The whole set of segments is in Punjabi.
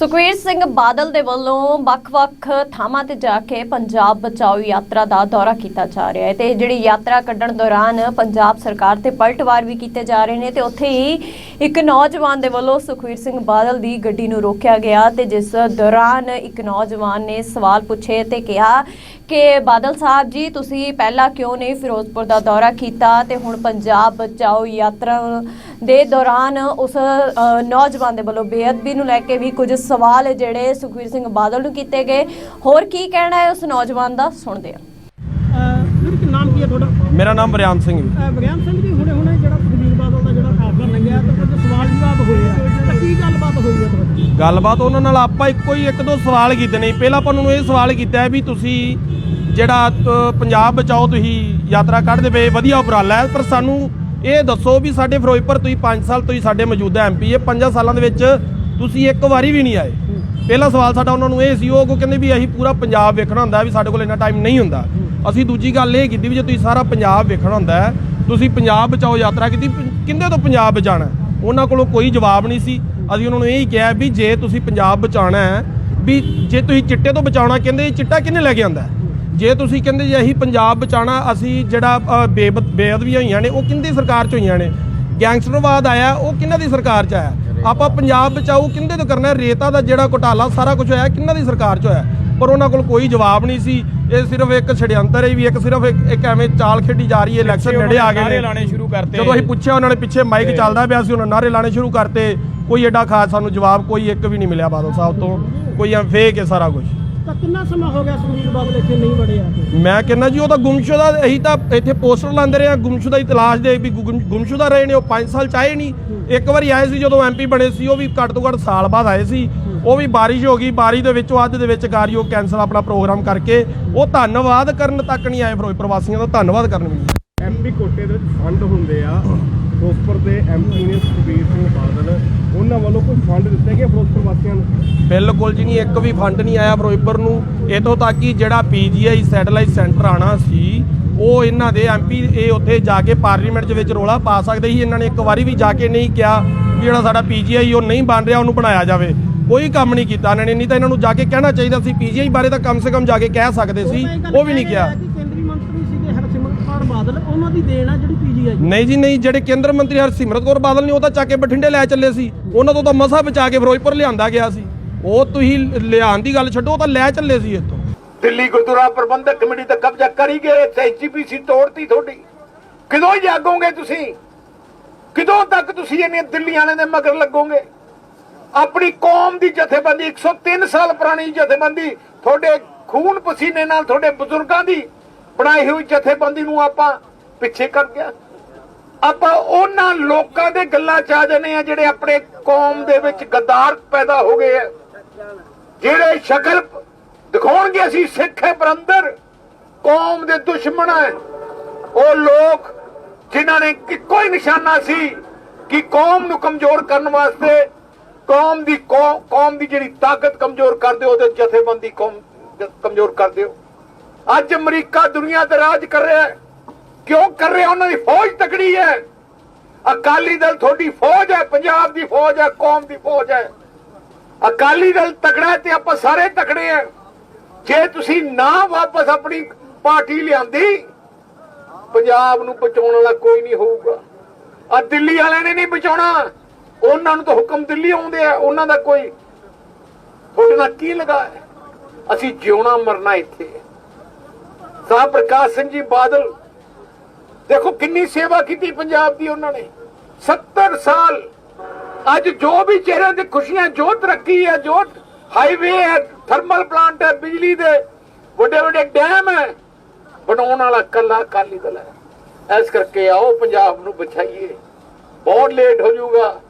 ਸੁਖਵੀਰ ਸਿੰਘ ਬਾਦਲ ਦੇ ਵੱਲੋਂ ਵੱਖ-ਵੱਖ ਥਾਵਾਂ ਤੇ ਜਾ ਕੇ ਪੰਜਾਬ ਬਚਾਓ ਯਾਤਰਾ ਦਾ ਦੌਰਾ ਕੀਤਾ ਜਾ ਰਿਹਾ ਹੈ ਤੇ ਜਿਹੜੀ ਯਾਤਰਾ ਕੱਢਣ ਦੌਰਾਨ ਪੰਜਾਬ ਸਰਕਾਰ ਤੇ ਪਲਟਵਾਰ ਵੀ ਕੀਤੇ ਜਾ ਰਹੇ ਨੇ ਤੇ ਉੱਥੇ ਹੀ ਇੱਕ ਨੌਜਵਾਨ ਦੇ ਵੱਲੋਂ ਸੁਖਵੀਰ ਸਿੰਘ ਬਾਦਲ ਦੀ ਗੱਡੀ ਨੂੰ ਰੋਕਿਆ ਗਿਆ ਤੇ ਜਿਸ ਦੌਰਾਨ ਇੱਕ ਨੌਜਵਾਨ ਨੇ ਸਵਾਲ ਪੁੱਛੇ ਤੇ ਕਿਹਾ ਕਿ ਬਾਦਲ ਸਾਹਿਬ ਜੀ ਤੁਸੀਂ ਪਹਿਲਾਂ ਕਿਉਂ ਨਹੀਂ ਫਿਰੋਜ਼ਪੁਰ ਦਾ ਦੌਰਾ ਕੀਤਾ ਤੇ ਹੁਣ ਪੰਜਾਬ ਬਚਾਓ ਯਾਤਰਾ ਦੇ ਦੌਰਾਨ ਉਸ ਨੌਜਵਾਨ ਦੇ ਵੱਲੋਂ ਬੇਅਦਬੀ ਨੂੰ ਲੈ ਕੇ ਵੀ ਕੁਝ ਸਵਾਲ ਜਿਹੜੇ ਸੁਖਵੀਰ ਸਿੰਘ ਬਾਦਲ ਨੂੰ ਕੀਤੇ ਗਏ। ਹੋਰ ਕੀ ਕਹਿਣਾ ਹੈ ਉਸ ਨੌਜਵਾਨ ਦਾ? ਸੁਣਦੇ ਹਾਂ। ਵੀਰ ਕੀ ਨਾਮ ਕੀ ਹੈ ਤੁਹਾਡਾ? ਮੇਰਾ ਨਾਮ ਬਰਿਆਮ ਸਿੰਘ ਜੀ ਅਹ ਵਿਗਿਆਨ ਸਿੰਘ ਜੀ ਹੁਣੇ ਹੁਣੇ ਜਿਹੜਾ ਗੱਲਬਾਤ ਉਹਨਾਂ ਨਾਲ ਆਪਾਂ ਇੱਕੋ ਹੀ, ਇੱਕ ਦੋ ਸਵਾਲ ਕੀਤੇ ਨੇ। ਪਹਿਲਾਂ ਆਪਾਂ ਉਹਨਾਂ ਨੂੰ ਇਹ ਸਵਾਲ ਕੀਤਾ ਵੀ ਤੁਸੀਂ ਜਿਹੜਾ ਪੰਜਾਬ ਬਚਾਓ ਤੁਸੀਂ ਯਾਤਰਾ ਕੱਢਦੇ ਪਏ, ਵਧੀਆ ਉਪਰਾਲਾ ਹੈ। ਪਰ ਸਾਨੂੰ ਇਹ ਦੱਸੋ ਵੀ ਸਾਡੇ ਫਿਰੋਜ਼ਪੁਰ ਤੁਸੀਂ 5 ਸਾਲ ਤੋਂ ਹੀ ਸਾਡੇ ਮੌਜੂਦਾ ਐਮਪੀ ਹੈ। 5 ਸਾਲਾਂ ਦੇ ਵਿੱਚ ਤੁਸੀਂ ਇੱਕ ਵਾਰੀ ਵੀ ਨਹੀਂ ਆਏ। ਪਹਿਲਾ ਸਵਾਲ ਸਾਡਾ ਉਹਨਾਂ ਨੂੰ ਇਹ ਸੀ, ਉਹ ਕਹਿੰਦੇ ਵੀ ਅਸੀਂ ਪੂਰਾ ਪੰਜਾਬ ਵੇਖਣਾ ਹੁੰਦਾ ਵੀ ਸਾਡੇ ਕੋਲ ਇੰਨਾ ਟਾਈਮ ਨਹੀਂ ਹੁੰਦਾ। ਅਸੀਂ ਦੂਜੀ ਗੱਲ ਇਹ ਕੀਤੀ ਵੀ ਜੇ ਤੁਸੀਂ ਸਾਰਾ ਪੰਜਾਬ ਵੇਖਣਾ ਹੁੰਦਾ ਤੁਸੀਂ ਪੰਜਾਬ ਬਚਾਓ ਯਾਤਰਾ ਕੀਤੀ ਪ- ਤੋਂ ਪੰਜਾਬ ਬਚਾਣਾ ਉਹਨਾਂ ਕੋਲੋਂ ਕੋਈ ਜਵਾਬ ਨਹੀਂ ਸੀ। ਅਸੀਂ ਉਹਨਾਂ ਨੂੰ ਇਹ ਹੀ ਕਿਹਾ ਵੀ ਜੇ ਤੁਸੀਂ ਪੰਜਾਬ ਬਚਾਉਣਾ ਹੈ ਵੀ ਜੇ ਤੁਸੀਂ ਚਿੱਟੇ ਤੋਂ ਬਚਾਉਣਾ ਕਹਿੰਦੇ ਇਹ ਚਿੱਟਾ ਕਿਹਨੇ ਲੈ ਕੇ ਆਂਦਾ ਜੇ ਤੁਸੀਂ ਕਹਿੰਦੇ ਜੇ ਅਸੀਂ ਪੰਜਾਬ ਬਚਾਉਣਾ ਅਸੀਂ ਜਿਹੜਾ ਅ, ਬੇਬ- ਬੇਅਦਬੀਆਂ ਹੋਈਆਂ ਨੇ ਉਹ ਕਿੰਦੀ ਸਰਕਾਰ ਚ ਹੋਈਆਂ ਨੇ? ਗੈਂਗਸਟਰਵਾਦ ਆਇਆ ਉਹ ਕਿਹਨਾਂ ਦੀ ਸਰਕਾਰ ਚ ਆਇਆ? ਆਪਾਂ ਪੰਜਾਬ ਬਚਾਓ ਕਿੰਦੇ ਤੋਂ ਕਰਨਾ? ਰੇਤਾ ਦਾ ਜਿਹੜਾ ਘੁਟਾਲਾ ਸਾਰਾ ਕੁਝ ਹੋਇਆ ਕਿਹਨਾਂ ਦੀ ਸਰਕਾਰ ਚ ਹੋਇਆ? ਪਰ ਉਹਨਾਂ ਕੋਲ ਕੋਈ ਜਵਾਬ ਨਹੀਂ ਸੀ। ਇਹ ਸਿਰਫ ਇੱਕ ਛੜਯੰਤਰ ਹੈ ਵੀ ਇੱਕ ਸਿਰਫ ਇੱਕ ਐਵੇਂ ਚਾਲ ਖੇਡੀ ਜਾ ਰਹੀ ਹੈ ਇਲੈਕਸ਼ਨ ਨੇੜੇ ਆ ਗਏ ਨੇ। ਲਾਣੇ ਸ਼ੁਰੂ ਕਰਤੇ। ਜਦੋਂ ਅਸੀਂ ਪੁੱਛਿਆ ਉਹਨਾਂ ਨੇ ਪਿੱਛੇ ਮਾਈਕ ਚੱਲਦਾ ਪਿਆ ਸੀ ਉਹਨਾਂ ਨਾਰੇ ਲਾਣੇ ਸ਼ੁਰੂ ਕਰਤੇ। ਕੋਈ ਐਡਾ ਖਾਸ ਸਾਨੂੰ ਜਵਾਬ ਕੋਈ ਇੱਕ ਵੀ ਨਹੀਂ ਮਿਲਿਆ ਬਾਦਲ ਸਾਹਿਬ ਤੋਂ। ਕੋਈ ਐ ਫੇਕ ਹੈ ਸਾਰਾ ਕੁਝ ਤਾਂ ਕਿੰਨਾ ਸਮਾਂ ਹੋ ਗਿਆ ਸੁਖਬੀਰ ਬਾਦਲ ਇੱਥੇ ਨਹੀਂ ਵੜੇ ਆ ਕੇ? ਮੈਂ ਕਹਿੰਦਾ ਜੀ ਉਹ ਤਾਂ ਗੁੰਮਸ਼ੁਦਾ ਅਸੀਂ ਤਾਂ ਇੱਥੇ ਪੋਸਟਰ ਲਾਉਂਦੇ ਰਹੇ ਹਾਂ ਗੁੰਮਸ਼ੁਦਾ ਦੀ ਤਲਾਸ਼ ਦੇ ਵੀ ਗੁੰਮ- ਗੁੰਮਸ਼ੁਦਾ ਰਹੇ ਨੇ ਉਹ 5 ਸਾਲ ਚਾਹੇ ਨਹੀਂ। ਇੱਕ ਵਾਰੀ ਆਏ ਸੀ ਜਦੋਂ ਐਮਪੀ ਬਣੇ ਸੀ ਉਹ ਵੀ ਘੱਟ ਤੋਂ ਘੱਟ ਸਾਲ ਬਾਅਦ ਆਏ ਸੀ। ਉਹ ਵੀ ਬਾਰਿਸ਼ ਹੋ ਗਈ ਬਾਰਿਸ਼ ਦੇ ਵਿੱਚੋਂ ਅੱਧ ਦੇ ਵਿੱਚ ਕਾਰਿਓ ਕੈਂਸਲ ਆਪਣਾ ਪ੍ਰੋਗਰਾਮ ਕਰਕੇ ਉਹ ਧੰਨਵਾਦ ਕਰਨ ਤੱਕ ਨਹੀਂ ਆਏ ਫਿਰੋਜ਼ਪੁਰ ਵਾਸੀਆਂ ਦਾ ਧੰਨਵਾਦ ਕਰਨ ਵੀ। ਨਹੀਂ ਐਮਪੀ ਕੋਟੇ ਦੇ ਵਿੱਚ ਫੰਡ ਹੁੰਦੇ ਆ। ਫਿਰੋਜ਼ਪੁਰ ਦੇ ਐਮਪੀ ਨੇ ਸੁਖਬੀਰ ਸਿੰਘ ਬਾਦਲ ਉਹਨਾਂ ਵੱਲੋਂ ਕੋਈ ਫੰਡ ਦਿੱਤੇ ਗਏ ਫਿਰੋਜ਼ਪੁਰ ਵਾਸੀਆਂ ਨੂੰ? ਬਿਲਕੁਲ ਜੀ ਨਹੀਂ, ਇੱਕ ਵੀ ਫੰਡ ਨਹੀਂ ਆਇਆ ਫਿਰੋਜ਼ਪੁਰ ਨੂੰ। ਇਤੋਂ ਤੱਕ ਕਿ ਜਿਹੜਾ ਪੀਜੀਆਈ ਸੈਟੇਲਾਈਟ ਸੈਂਟਰ ਆਣਾ ਸੀ, ਉਹ ਇਹਨਾਂ ਦੇ ਐਮਪੀ ਇਹ ਉੱਥੇ ਜਾ ਕੇ ਪਾਰਲੀਮੈਂਟ ਦੇ ਵਿੱਚ ਰੋਲਾ ਪਾ ਸਕਦੇ ਸੀ। ਇਹਨਾਂ ਨੇ ਇੱਕ ਵਾਰੀ ਵੀ ਜਾ ਕੇ ਨਹੀਂ ਕਿਹਾ ਵੀ ਜਿਹੜਾ ਸਾਡਾ ਪੀਜੀਆਈ ਉਹ ਨਹੀਂ ਬਣ ਰਿਹਾ, ਉਹਨੂੰ ਬਣਾਇਆ ਜਾਵੇ। ਕੋਈ ਕੰਮ ਨਹੀਂ ਕੀਤਾ ਇਹਨਾਂ ਨੇ। ਨਹੀਂ ਤਾਂ ਇਹਨਾਂ ਨੂੰ ਜਾ ਕੇ ਕਹਿਣਾ ਚਾਹੀਦਾ ਸੀ। ਪੀਜੀਆਈ ਬਾਰੇ ਤਾਂ ਕਮ ਸੇ ਕਮ ਜਾ ਕੇ ਕਹਿ ਸਕਦੇ ਸੀ। ਉਹ ਵੀ ਨਹੀਂ ਕਿਹਾ ਕਿਹਾ ਰਹੇ ਆ ਕਿ ਕੇਂਦਰੀ ਮੰਤਰੀ ਸੀਗੇ ਹਰਸਿਮਰਤ ਕੌਰ ਬਾਦਲ ਉਹਨਾਂ ਦੀ ਦੇਣ ਆ ਜਿਹੜੀ ਪੀਜੀਆਈ ਨਹੀਂ ਜੀ ਨਹੀਂ ਜਿਹੜੇ ਕੇਂਦਰ ਮੰਤਰੀ ਹਰਸਿਮਰਤ ਕੌਰ ਬਾਦਲ ਨੇ ਉਹ ਤਾਂ ਚੱਕ ਕੇ ਬਠਿੰਡੇ ਲੈ ਚੱਲੇ ਸੀ। ਉਹਨਾਂ ਤੋਂ ਤਾਂ ਮਸਾ ਬਚਾ ਕੇ ਫਿਰੋਜ਼ਪੁਰ ਲਿਆਂਦਾ ਗਿਆ ਸੀ। ਉਹ ਤੁਸੀਂ ਲਿਆਉਣ ਦੀ ਗੱਲ ਛੱਡੋ ਉਹ ਤਾਂ ਲੈ ਚੱਲੇ ਸੀ ਇੱਥੋਂ। ਦਿੱਲੀ ਗੁਰਦੁਆਰਾ ਪ੍ਰਬੰਧਕ ਕਮੇਟੀ ਤੇ ਕਬਜ਼ਾ ਕਰੀ ਗਏ ਤੇ ਐਸਜੀਪੀਸੀ ਤੋੜਤੀ ਤੁਹਾਡੀ। ਕਦੋਂ ਜਾਗੋਗੇ ਤੁਸੀਂ? ਕਦੋਂ ਤੱਕ ਤੁਸੀਂ ਇਹਨੇ ਦਿੱਲੀ ਵਾਲਿਆਂ ਦੇ ਮਗਰ ਲੱਗੋਗੇ? ਆਪਣੀ ਕੌਮ ਦੀ ਜਥੇਬੰਦੀ 103 ਸਾਲ ਪੁਰਾਣੀ ਜਥੇਬੰਦੀ ਤੁਹਾਡੇ ਖੂਨ ਪਸੀਨੇ ਨਾਲ ਤੁਹਾਡੇ ਬਜ਼ੁਰਗਾਂ ਦੀ ਬਣਾਈ ਹੋਈ ਜਥੇਬੰਦੀ ਨੂੰ ਆਪਾਂ ਪਿੱਛੇ ਕਰ ਗਿਆ। ਆਪਾਂ ਉਹਨਾਂ ਲੋਕਾਂ ਦੇ ਗੱਲਾਂ ਚ ਆ ਜਾਂਦੇ ਆ ਜਿਹੜੇ ਆਪਣੇ ਕੌਮ ਦੇ ਵਿੱਚ ਗੱਦਾਰ ਪੈਦਾ ਹੋ ਗਏ ਆ। ਜਿਹੜੇ ਸ਼ਕਲ ਦਿਖਾਉਣਗੇ ਅਸੀਂ ਸਿੱਖ ਹੈ ਪਰ ਅੰਦਰ ਕੌਮ ਦੇ ਦੁਸ਼ਮਣ ਹੈ। ਉਹ ਲੋਕ ਜਿਨ੍ਹਾਂ ਨੇ ਕਿ ਕੋਈ ਨਿਸ਼ਾਨਾ ਸੀ ਕਿ ਕੌਮ ਨੂੰ ਕਮਜ਼ੋਰ ਕਰਨ ਵਾਸਤੇ ਕੌਮ ਦੀ ਕੌ- ਕੌਮ ਦੀ ਜਿਹੜੀ ਤਾਕਤ ਕਮਜ਼ੋਰ ਕਰ ਦਿਓ ਤੇ ਜਥੇਬੰਦੀ ਕੌਮ ਕਮਜ਼ੋਰ ਕਰ ਦਿਓ। ਅੱਜ ਅਮਰੀਕਾ ਦੁਨੀਆ ਤੇ ਰਾਜ ਕਰ ਰਿਹਾ ਹੈ। ਕਿਉਂ ਕਰ ਰਿਹਾ? ਉਹਨਾਂ ਦੀ ਫੌਜ ਤਕੜੀ ਹੈ। ਅਕਾਲੀ ਦਲ ਤੁਹਾਡੀ ਫੌਜ ਹੈ, ਪੰਜਾਬ ਦੀ ਫੌਜ ਹੈ, ਕੌਮ ਦੀ ਫੌਜ ਹੈ। ਅਕਾਲੀ ਦਲ ਤਕੜਾ ਤੇ ਆਪਾਂ ਸਾਰੇ ਤਕੜੇ ਆ ਜੇ ਤੁਸੀਂ ਨਾ ਵਾਪਸ ਆਪਣੀ ਪਾਰਟੀ ਲਿਆਂਦੀ, ਪੰਜਾਬ ਨੂੰ ਬਚਾਉਣ ਵਾਲਾ ਕੋਈ ਨਹੀਂ ਹੋਊਗਾ। ਆ ਦਿੱਲੀ ਵਾਲਿਆਂ ਨੇ ਨਹੀਂ ਬਚਾਉਣਾ। ਉਹਨਾਂ ਨੂੰ ਤਾਂ ਹੁਕਮ ਦਿੱਲੀ ਆਉਂਦੇ ਆ। ਉਹਨਾਂ ਦਾ ਕੋਈ ਤੁਹਾਡੇ ਨਾਲ ਕੀ ਲਗਾ ਅਸੀਂ ਜਿਉਣਾ ਮਰਨਾ ਇੱਥੇ। ਸਾਹ ਪ੍ਰਕਾਸ਼ ਸਿੰਘ ਜੀ ਬਾਦਲ। ਦੇਖੋ ਕਿੰਨੀ ਸੇਵਾ ਕੀਤੀ ਪੰਜਾਬ ਦੀ ਉਹਨਾਂ ਨੇ। 70 ਸਾਲ ਅੱਜ ਜੋ ਵੀ ਚਿਹਰਿਆਂ ਤੇ ਖੁਸ਼ੀਆਂ, ਜੋ ਤਰੱਕੀ ਹੈ, ਜੋ ਹਾਈਵੇ ਹੈ ਥਰਮਲ ਪਲਾਂਟ ਹੈ, ਬਿਜਲੀ ਦੇ ਵੱਡੇ ਵੱਡੇ ਡੈਮ ਹੈ, ਬਣਾਉਣ ਵਾਲਾ ਕੱਲਾ ਅਕਾਲੀ ਦਲ ਹੈ। ਇਸ ਕਰਕੇ ਆਓ ਪੰਜਾਬ ਨੂੰ ਬਚਾਈਏ। ਬਹੁਤ ਲੇਟ ਹੋ ਜਾਊਗਾ।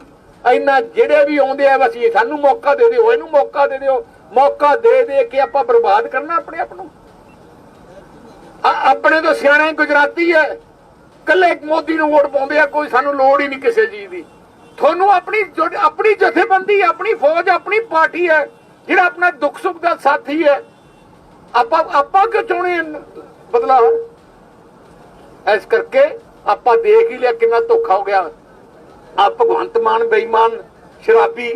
ਇੰਨਾ ਜਿਹੜੇ ਵੀ ਆਉਂਦੇ ਆ ਬਸ ਸਾਨੂੰ ਮੌਕਾ ਦੇ ਦਿਓ, ਇਹਨੂੰ ਮੌਕਾ ਦੇ ਦਿਓ। ਮੌਕਾ ਦੇ ਦੇ ਕੇ ਆਪਾਂ ਬਰਬਾਦ ਕਰਨਾ ਆਪਣੇ ਆਪ ਨੂੰ। ਆਪਣੇ ਤੋਂ ਸਿਆਣੇ ਗੁਜਰਾਤੀ ਹੈ। ਕੱਲੇ ਮੋਦੀ ਨੂੰ ਵੋਟ ਪਾਉਂਦੇ ਆ, ਕੋਈ ਸਾਨੂੰ ਲੋੜ ਹੀ ਨਹੀਂ ਕਿਸੇ ਚੀਜ਼ ਦੀ। ਤੁਹਾਨੂੰ ਆਪਣੀ ਆਪਣੀ ਜਥੇਬੰਦੀ, ਆਪਣੀ ਫੌਜ, ਆਪਣੀ ਪਾਰਟੀ ਹੈ, ਜਿਹੜਾ ਆਪਣਾ ਦੁੱਖ ਸੁੱਖ ਦਾ ਸਾਥੀ ਹੈ, ਆਪਾਂ ਆਪਾਂ ਕਿਉਂ ਚਾਹੁੰਦੇ ਬਦਲਾਅ? ਇਸ ਕਰਕੇ ਆਪਾਂ ਦੇਖ ਹੀ ਲਿਆ ਕਿੰਨਾ ਧੋਖਾ ਹੋ ਗਿਆ। ਆ ਭਗਵੰਤ ਮਾਨ ਬੇਈਮਾਨ, ਸ਼ਰਾਬੀ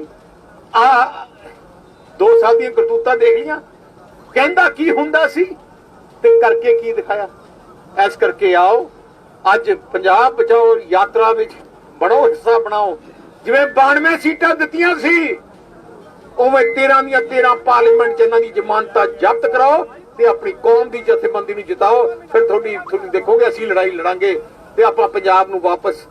ਆ ਸਾਹਿਬ ਦੀਆਂ ਕਰਤੂਤਾਂ ਦੇਖ ਲਈਆਂ। ਕਹਿੰਦਾ ਕੀ ਹੁੰਦਾ ਸੀ? ਤੇ ਕਰਕੇ ਕੀ ਦਿਖਾਇਆ? ਐਸ ਕਰਕੇ ਆਓ, ਅੱਜ ਪੰਜਾਬ ਬਚਾਓ ਯਾਤਰਾ ਵਿੱਚ ਬੜੋ ਹਿੱਸਾ ਬਣਾਓ। ਜਿਵੇਂ 92 ਸੀਟਾਂ ਦਿੱਤੀਆਂ ਸੀ, ਉਵੇਂ 13 ਦੀਆਂ 13 ਪਾਰਲੀਮੈਂਟ ਚ ਇਹਨਾਂ ਦੀ ਜ਼ਮਾਨਤਾਂ ਜ਼ਬਤ ਕਰਾਓ ਤੇ ਆਪਣੀ ਕੌਮ ਦੀ ਜਥੇਬੰਦੀ ਨੂੰ ਜਿਤਾਓ। ਫਿਰ ਤੁਹਾਡੀ ਤੁਹਾਨੂੰ ਦੇਖੋਗੇ, ਅਸੀਂ ਲੜਾਈ ਲੜਾਂਗੇ ਤੇ ਆਪਾਂ ਪੰਜਾਬ ਨੂੰ ਵਾਪਸ